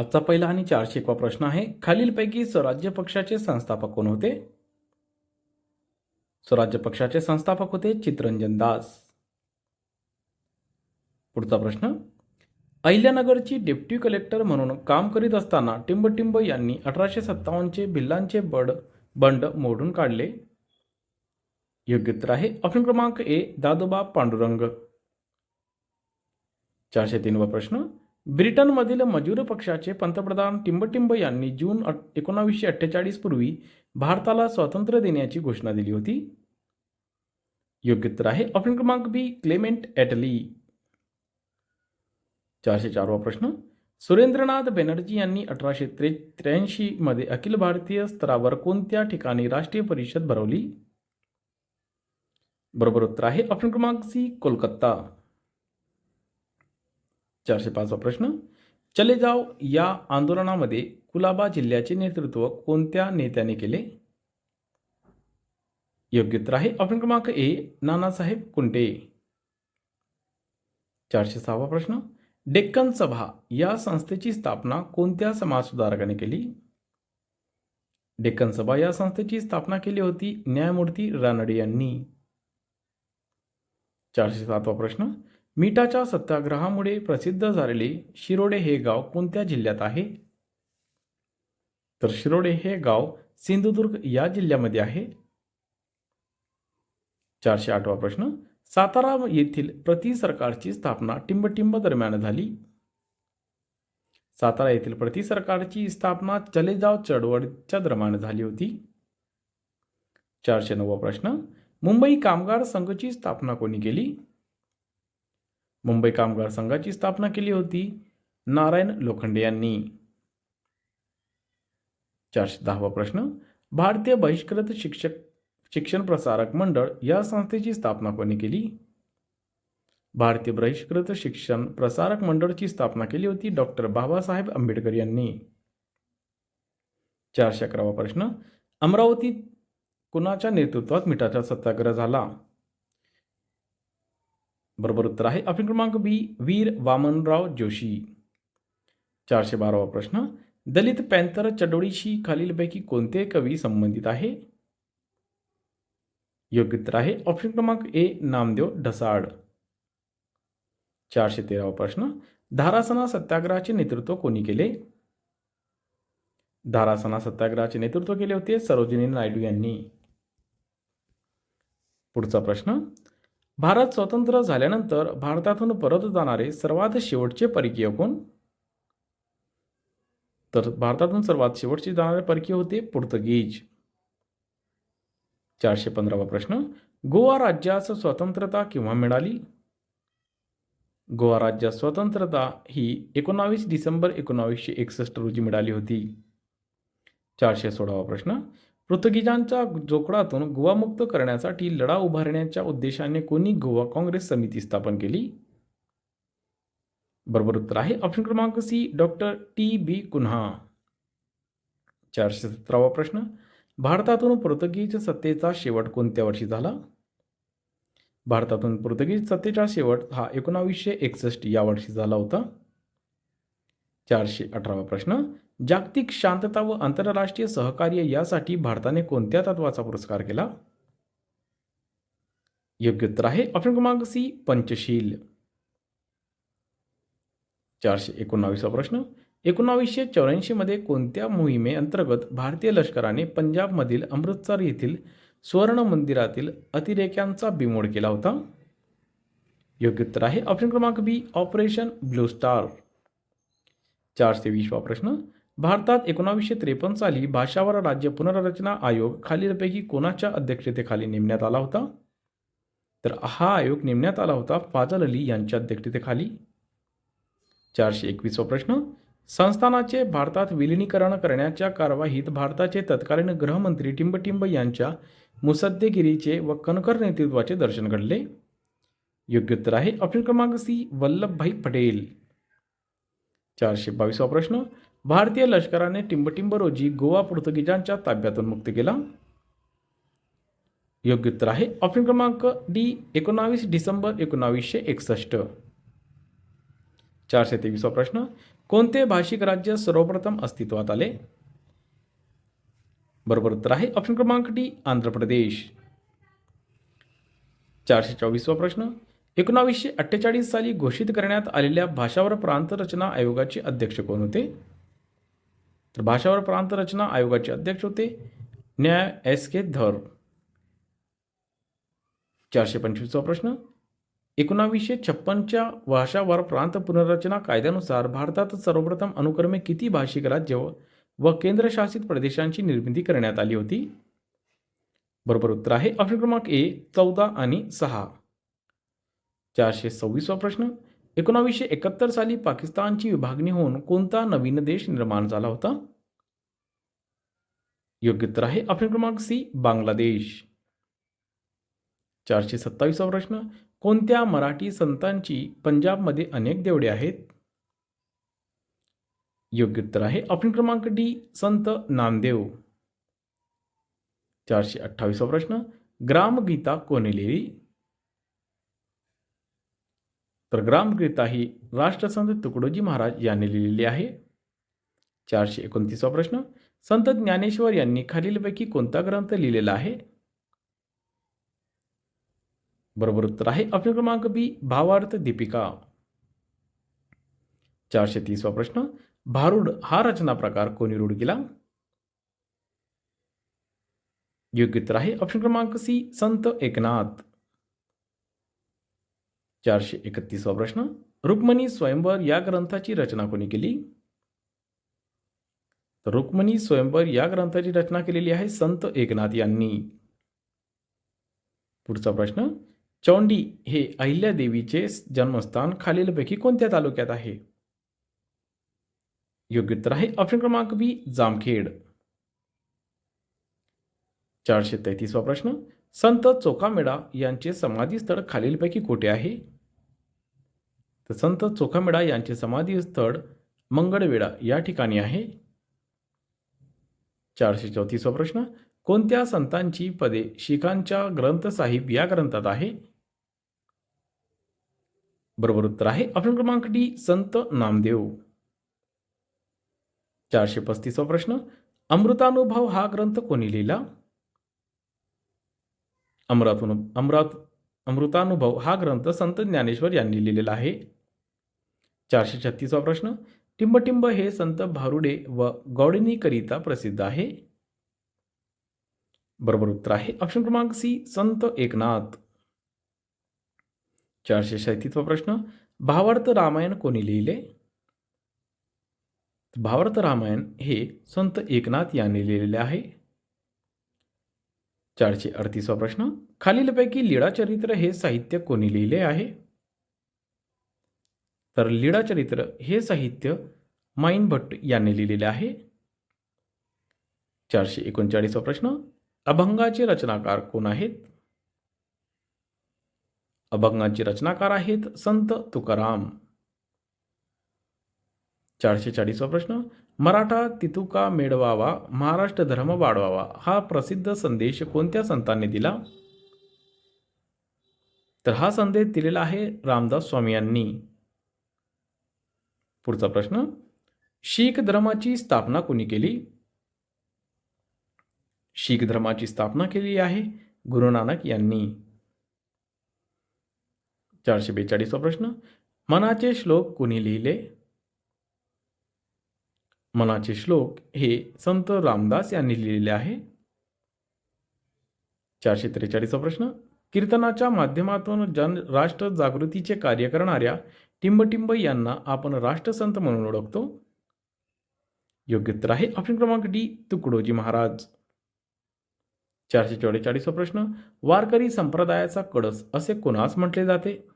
आजचा पहिला आणि चारशे एकवा प्रश्न आहे. खालीलपैकी स्वराज्य पक्षाचे संस्थापक कोण होते? स्वराज्य पक्षाचे संस्थापक होते चित्रंजन दास. पुढचा प्रश्न. अहिल्यानगरची डेप्टी कलेक्टर म्हणून काम करीत असताना टिंबटिंब यांनी अठराशे सत्तावन्नचे भिल्लांचे बड बंड मोडून काढले. योग्य उत्तर आहे. ऑप्शन क्रमांक ए दादोबा पांडुरंग. चारशे तीनवा प्रश्न. ब्रिटनमधील मजूर पक्षाचे पंतप्रधान टिंबटिंब यांनी जून अट- एकोणावीसशे अठ्ठेचाळीस पूर्वी भारताला स्वातंत्र्य देण्याची घोषणा दिली होती. योग्य उत्तर आहे ऑप्शन क्रमांक बी क्लेमेंट ॲटली. चारशे चारवा प्रश्न. सुरेंद्रनाथ बॅनर्जी यांनी अठराशे त्रे त्र्याऐंशीमध्ये अखिल भारतीय स्तरावर कोणत्या ठिकाणी राष्ट्रीय परिषद भरवली? बरोबर उत्तर आहे ऑप्शन क्रमांक सी कोलकाता. चारशे पाचवा प्रश्न. चले जाव या आंदोलनामध्ये कुलाबा जिल्ह्याचे नेतृत्व कोणत्या नेत्याने केले? योग्य उत्तर आहे ऑप्शन क्रमांक ए नानासाहेब कुंटे. चारशे सहावा प्रश्न. डेक्कन सभा या संस्थेची स्थापना कोणत्या समाजसुधारकाने केली? डेक्कन सभा या संस्थेची स्थापना केली होती न्यायमूर्ती रानडे यांनी. चारशे सातवा प्रश्न. मिठाच्या सत्याग्रहामुळे प्रसिद्ध झालेले शिरोडे हे गाव कोणत्या जिल्ह्यात आहे? तर शिरोडे हे गाव सिंधुदुर्ग या जिल्ह्यामध्ये आहे. चारशे आठवा प्रश्न. सातारा येथील प्रति सरकारची स्थापना टिंबटिंब दरम्यान झाली. सातारा येथील प्रति सरकारची स्थापना चलेजाव चळवळीच्या दरम्यान झाली होती. चारशे नववा प्रश्न. मुंबई कामगार संघची स्थापना कोणी केली? मुंबई कामगार संघाची स्थापना केली होती. नारायण लोखंडे यांनी. चारशे दहावा प्रश्न. भारतीय बहिष्कृत शिक्षक शिक्षण प्रसारक मंडळ या संस्थेची स्थापना कोणी केली? भारतीय बहिष्कृत शिक्षण प्रसारक मंडळची स्थापना केली होती डॉक्टर बाबासाहेब आंबेडकर यांनी. चारशे अकरावा प्रश्न. अमरावतीत कुणाच्या नेतृत्वात मिठाचा सत्याग्रह झाला? बरोबर उत्तर आहे ऑप्शन क्रमांक बी, वीर वामनराव जोशी। चारशे बारावा प्रश्न, दलित पॅन्थर चळवळीशी खालीलपैकी कोणते कवी संबंधित आहे? योग्य उत्तर आहे ऑप्शन क्रमांक ए, नामदेव ढसाळ। चारशे तेरावा प्रश्न, धारासना सत्याग्रहाचे नेतृत्व कोणी केले? धारासना सत्याग्रहाचे नेतृत्व केले होते सरोजिनी नायडू यांनी। पुढचा प्रश्न भारत स्वतंत्र झाल्यानंतर भारतातून परत जाणारे सर्वात शेवटचे परकीय कोण? तर भारतातून सर्वात शेवटचे जाणारे परकीय होते पोर्तुगीज. चारशे पंधरावा प्रश्न. गोवा राज्यास स्वतंत्रता केव्हा मिळाली? गोवा राज्यात स्वतंत्रता ही एकोणावीस डिसेंबर एकोणावीसशे एकसष्ट रोजी मिळाली होती. चारशे सोळावा प्रश्न. पोर्तुगीजांच्या जोखडातून गोवा मुक्त करण्यासाठी लढा उभारण्याच्या उद्देशाने कोणी गोवा काँग्रेस समिती स्थापन केली? बरोबर उत्तर आहे. ऑप्शन क्रमांक C doctor T B Cunha. चारशे सतरावा प्रश्न. भारतातून पोर्तुगीज सत्तेचा शेवट कोणत्या वर्षी झाला? भारतातून पोर्तुगीज सत्तेचा शेवट हा एकोणावीसशे एकसष्ट या वर्षी झाला होता. चारशे अठरावा प्रश्न. जागतिक शांतता व आंतरराष्ट्रीय सहकार्य यासाठी भारताने कोणत्या तत्वाचा पुरस्कार केला? योग्य उत्तर आहे ऑप्शन क्रमांक सी पंचशील. चारशे एकोणावीसवा प्रश्न. एकोणावीसशे चौऱ्याऐंशीमध्ये कोणत्या मोहिमेअंतर्गत भारतीय लष्कराने पंजाबमधील अमृतसर येथील सुवर्ण मंदिरातील अतिरेक्यांचा बिमोड केला होता? योग्य उत्तर आहे ऑप्शन क्रमांक बी ऑपरेशन ब्लू स्टार. चारशे वीसवा प्रश्न भारतात एकोणावीसशे त्रेपन्न साली भाषावर राज्य पुनर्रचना आयोग खालीलपैकी कोणाच्या अध्यक्षतेखाली नेमण्यात आला होता? तर हा आयोग नेमण्यात आला होता फाजल अली यांच्या अध्यक्षतेखाली. चारशे एकवीसवा प्रश्न संस्थानाचे भारतात विलिनीकरण करण्याच्या कारवाईत भारताचे तत्कालीन गृहमंत्री टिंबटिंब यांच्या मुसद्देगिरीचे व कणकर नेतृत्वाचे दर्शन घडले. योग्य उत्तर आहे ऑप्शन क्रमांक सी वल्लभभाई पटेल. चारशे बावीसवा प्रश्न. भारतीय लष्कराने टिंबटिंब रोजी गोवा पोर्तुगीजांच्या ताब्यातून मुक्त केला. योग्य उत्तर आहे ऑप्शन क्रमांक डी एकोणावीस डिसेंबर एकोणावीसशे एकसष्ट. चारशे तेवीसवा प्रश्न कोणते भाषिक राज्य सर्वप्रथम अस्तित्वात आले? बरोबर उत्तर आहे ऑप्शन क्रमांक डी आंध्र प्रदेश. चारशे चोवीसवा प्रश्न एकोणावीसशे अठ्ठेचाळीस साली घोषित करण्यात आलेल्या भाषावर प्रांत रचना आयोगाचे अध्यक्ष कोण होते? तर भाषावर प्रांत रचना आयोगाचे अध्यक्ष होते न्याय एस के धर. चारशे पंचवीसचा प्रश्न. एकोणावीसशे छप्पनच्या भाषावर प्रांत पुनर्रचना कायद्यानुसार भारतात सर्वप्रथम अनुक्रमे किती भाषिक राज्य व- व केंद्रशासित प्रदेशांची निर्मिती करण्यात आली होती? बरोबर उत्तर आहे. ऑप्शन क्रमांक ए चौदा आणि सहा. चारशे सव्वीसवा प्रश्न. एकोणावीसशे एकाहत्तर साली पाकिस्तानची विभागणी होऊन कोणता नवीन देश निर्माण झाला होता? योग्य उत्तर आहे ऑप्शन क्रमांक सी बांगलादेश. चारशे सत्तावीसवा प्रश्न. कोणत्या मराठी संतांची पंजाबमध्ये अनेक देवडे आहेत? योग्य उत्तर आहे ऑप्शन क्रमांक डी संत नामदेव. चारशे अठ्ठावीसवा प्रश्न. ग्रामगीता कोणी लिहिली तर ग्रामगीता ही राष्ट्रसंत तुकडोजी महाराज यांनी लिहिलेली आहे. चारशे एकोणतीसवा प्रश्न. संत ज्ञानेश्वर यांनी खालीलपैकी कोणता ग्रंथ लिहिलेला आहे? बरोबर उत्तर आहे ऑप्शन क्रमांक बी, भावार्थ दीपिका. चारशे तीसवा प्रश्न. भारुड हा रचना प्रकार कोणी रूढ केला? योग्य उत्तर आहे ऑप्शन क्रमांक सी, संत एकनाथ. चारशे एकतीसवा प्रश्न. रुक्मणी स्वयंवर या ग्रंथाची रचना कोणी केली? तर रुक्मणी स्वयंवर या ग्रंथाची रचना केलेली आहे संत एकनाथ यांनी. पुढचा प्रश्न. चौंडी हे अहिल्यादेवीचे जन्मस्थान खालीलपैकी कोणत्या तालुक्यात आहे? योग्य उत्तर आहे ऑप्शन क्रमांक बी, जामखेड. चारशे तेहतीसवा प्रश्न. संत चोखामेडा यांचे समाधी स्थळ खालीलपैकी कोठे आहे? तर संत चोखामेडा यांचे समाधी स्थळ या ठिकाणी आहे. चारशे चौतीसवा प्रश्न कोणत्या संतांची पदे शिखांच्या ग्रंथ साहिब या ग्रंथात आहे? बरोबर उत्तर आहे ऑप्शन क्रमांक डी संत नामदेव. चारशे पस्तीसवा प्रश्न अमृतानुभव हा ग्रंथ कोणी लिहिला? अमरातुन अमरात अमृतानुभव हा ग्रंथ संत ज्ञानेश्वर यांनी लिहिलेला आहे. चारशे छत्तीसवा प्रश्न टिंबटिंब हे संत भारुडे व गौडणीकरिता प्रसिद्ध आहे. बरोबर उत्तर आहे. ऑप्शन क्रमांक सी संत एकनाथ. चारशे शैतीसवा प्रश्न भावार्थ रामायण कोणी लिहिले? भावार्थ रामायण हे संत एकनाथ यांनी लिहिलेले आहे. चारशे अडतीसवा प्रश्न. खालीलपैकी लीळाचरित्र हे साहित्य कोणी लिहिले आहे? तर लीळाचरित्र हे साहित्य माईन भट्ट यांनी लिहिलेले आहे. चारशे एकोणचाळीसवा प्रश्न. अभंगाचे रचनाकार कोण आहेत? अभंगाचे रचनाकार आहेत संत तुकाराम. चारशे चाळीसवा प्रश्न. मराठा तितुका मेळवावा महाराष्ट्र धर्म वाढवावा हा प्रसिद्ध संदेश कोणत्या संतांनी दिला? तर हा संदेश दिलेला आहे रामदास स्वामी यांनी. पुढचा प्रश्न. शीख धर्माची स्थापना कोणी केली? शीख धर्माची स्थापना केली आहे गुरु नानक यांनी. चारशे बेचाळीसवा प्रश्न. मनाचे श्लोक कोणी लिहिले? मनाचे श्लोक हे संत रामदास यांनी लिहिलेले आहे. चारशे त्रेचाळीसचा प्रश्न. कीर्तनाच्या माध्यमातून जन राष्ट्र जागृतीचे कार्य करणाऱ्या टिंबटिंब यांना आपण राष्ट्रसंत म्हणून ओळखतो. योग्य उत्तर आहे ऑप्शन क्रमांक डी तुकडोजी महाराज. चारशे चौवेचाळीसचा प्रश्न. वारकरी संप्रदायाचा कळस असे कोणास म्हटले जाते?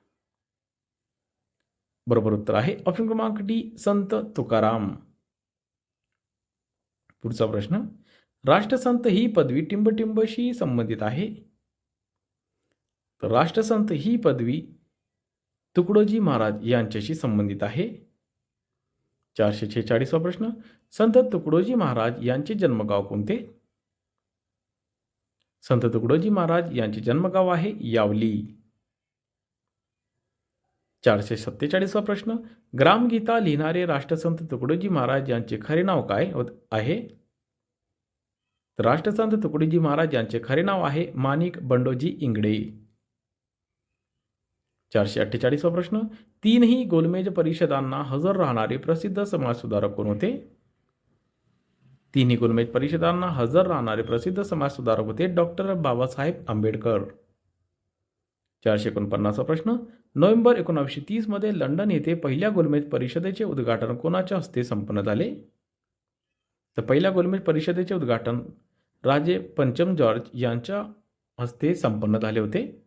बरोबर उत्तर आहे ऑप्शन क्रमांक डी संत तुकाराम. पुढचा प्रश्न. राष्ट्रसंत ही पदवी टिंबटिंबशी संबंधित आहे. तर राष्ट्रसंत ही पदवी तुकडोजी महाराज यांच्याशी संबंधित आहे. चारशे छेचाळीसवा प्रश्न. संत तुकडोजी महाराज यांचे जन्मगाव कोणते? संत तुकडोजी महाराज यांचे जन्मगाव आहे यावली. चारशे सत्तेचाळीसवा प्रश्न ग्रामगीता लिहिणारे राष्ट्रसंत तुकडोजी महाराज यांचे खरे नाव काय आहे? तर राष्ट्रसंत तुकडोजी महाराज यांचे खरे नाव आहे माणिक बंडोजी इंगडे. चारशे अठ्ठेचाळीसवा प्रश्न तीनही गोलमेज परिषदांना हजर राहणारे प्रसिद्ध समाजसुधारक कोण होते? तिन्ही गोलमेज परिषदांना हजर राहणारे प्रसिद्ध समाजसुधारक होते डॉक्टर बाबासाहेब आंबेडकर. चारशे एकोणपन्नासचा प्रश्न नोव्हेंबर एकोणावीसशे तीसमध्ये लंडन येथे पहिल्या गोलमेज परिषदेचे उद्घाटन कोणाच्या हस्ते संपन्न झाले? तर पहिल्या गोलमेज परिषदेचे उद्घाटन राजे पंचम जॉर्ज यांच्या हस्ते संपन्न झाले होते.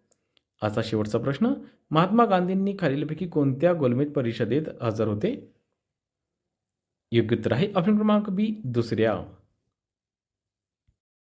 असा शेवटचा प्रश्न महात्मा गांधींनी खालीलपैकी कोणत्या गोलमेज परिषदेत हजर होते? योग्य उत्तर आहे ऑप्शन क्रमांक बी दुसऱ्या.